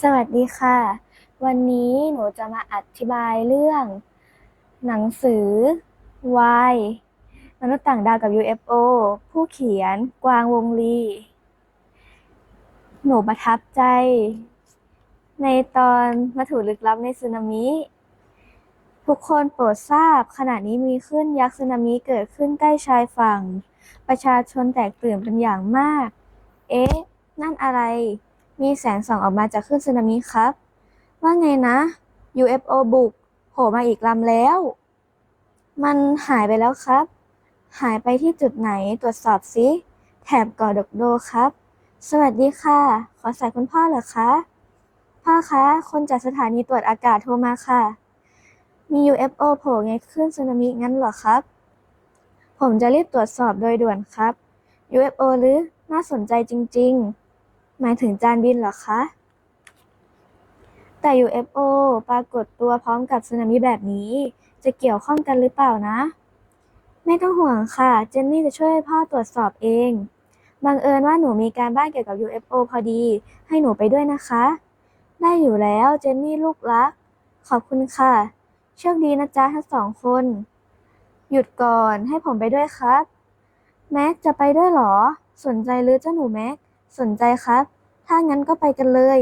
สวัสดีค่ะ วันนี้หนูจะมาอธิบายเรื่อง หนังสือ Why มนุษย์ต่างดาวกับ UFO ผู้เขียนกวางวงลี หนูประทับใจ ในตอนวัตถุลึกลับในสึนามิ ทุกคนโปรดทราบขณะนี้มีคลื่นยักษ์สึนามิเกิดขึ้นใกล้ชายฝั่ง ประชาชนแตกตื่นเป็นอย่างมาก เอ๊ะ นั่นอะไร มีแสงส่องออกมาจากคลื่นสึนามิครับ ว่าไงนะ UFO บุกโผล่มาอีกลำแล้ว มันหายไปแล้วครับ หายไปที่จุดไหนตรวจสอบสิแถบเกาะดกโดครับ สวัสดีค่ะ ขอสายคุณพ่อเหรอคะ พ่อคะ คนจากสถานีตรวจอากาศโทรมาค่ะ มี UFO โผล่ไงคลื่นสึนามิงั้นเหรอครับ ผมจะรีบตรวจสอบโดยด่วนครับ UFO หรือน่าสนใจจริง ๆ หมายถึงจานบินเหรอคะ แต่ UFO ปรากฏตัวพร้อมกับสึนามิแบบนี้ จะเกี่ยวข้องกันหรือเปล่านะ ไม่ต้องห่วงค่ะ เจนนี่จะช่วยพ่อตรวจสอบเอง บังเอิญว่าหนูมีการบ้านเกี่ยวกับ UFO พอดี ให้หนูไปด้วยนะคะ ได้อยู่แล้วเจนนี่ลูกรัก ขอบคุณค่ะ โชคดีนะจ๊ะทั้งสองคน หยุดก่อนให้ผมไปด้วยครับ แม็กจะไปด้วยเหรอ สนใจหรือเจ้าหนูแม็ก สนใจครับ ถ้างั้นก็ไปกันเลย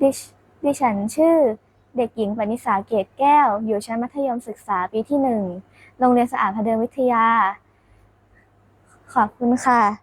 ดิฉดิฉันชื่อ เด็กหญิงปณิสาเกตแก้ว อยู่ชั้นมัธยมศึกษาปีที่หนึ่ง โรงเรียนสะอาดพเดิมวิทยา ขอบคุณค่ะ